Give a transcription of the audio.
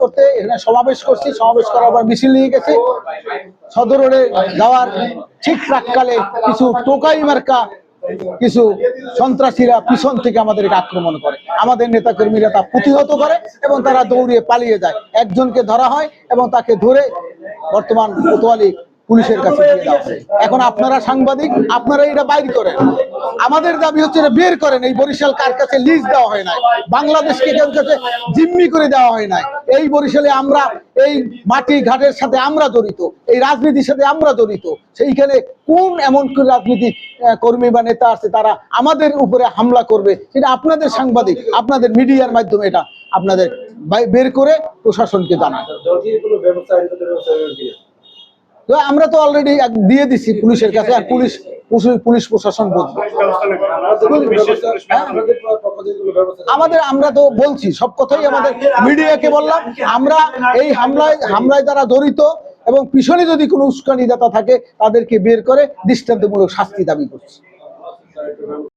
করতে, এখানে সমাবেশ করছি, সমাবেশ করার পর মিছিল নিয়ে গেছি। সদর রোডে যাওয়ার ঠিক প্রাককালে কিছু টোকাই মার্কা, কিছু সন্ত্রাসীরা পিছন থেকে আমাদেরকে আক্রমণ করে। আমাদের নেতাকর্মীরা তা প্রতিহত করে এবং তারা দৌড়িয়ে পালিয়ে যায়। একজনকে ধরা হয় এবং তাকে ধরে বর্তমান কোতোয়ালি পুলিশের কাছে এখন আপনারা সাংবাদিক, আপনারা এটা বাইর করেন। আমাদের দাবি হচ্ছে এটা বের করেন। এই বরিশাল কার কাছে লিজ দেওয়া হয় নাই? বাংলাদেশকে কেউ কাছে জিম্মি করে দেওয়া হয় নাই? এই বরিশালে আমরা এই মাটি ঘাটের সাথে আমরা জড়িত এই রাজনীতির সাথে আমরা জড়িত সেইখানে কোন এমন কোন রাজনীতি কর্মী বা নেতা আছে তারা আমাদের উপরে হামলা করবে সেটা আপনাদের সাংবাদিক আপনাদের মিডিয়ার মাধ্যমে এটা আপনাদের বের করে প্রশাসনকে জানান কি? আমরা তো অলরেডি দিয়ে দিচ্ছি পুলিশের কাছে আর পুলিশ পুলিশ- প্রশাসন কোনো ব্যবস্থা আমাদের আমরা তো বলছি সব কথাই আমাদের মিডিয়াকে বললাম। আমরা এই হামলায় হামলায় যারা জড়িত এবং পিছনে যদি কোনো উস্কানিদাতা থাকে তাদেরকে বের করে দৃষ্টান্তমূলক শাস্তি দাবি করছি।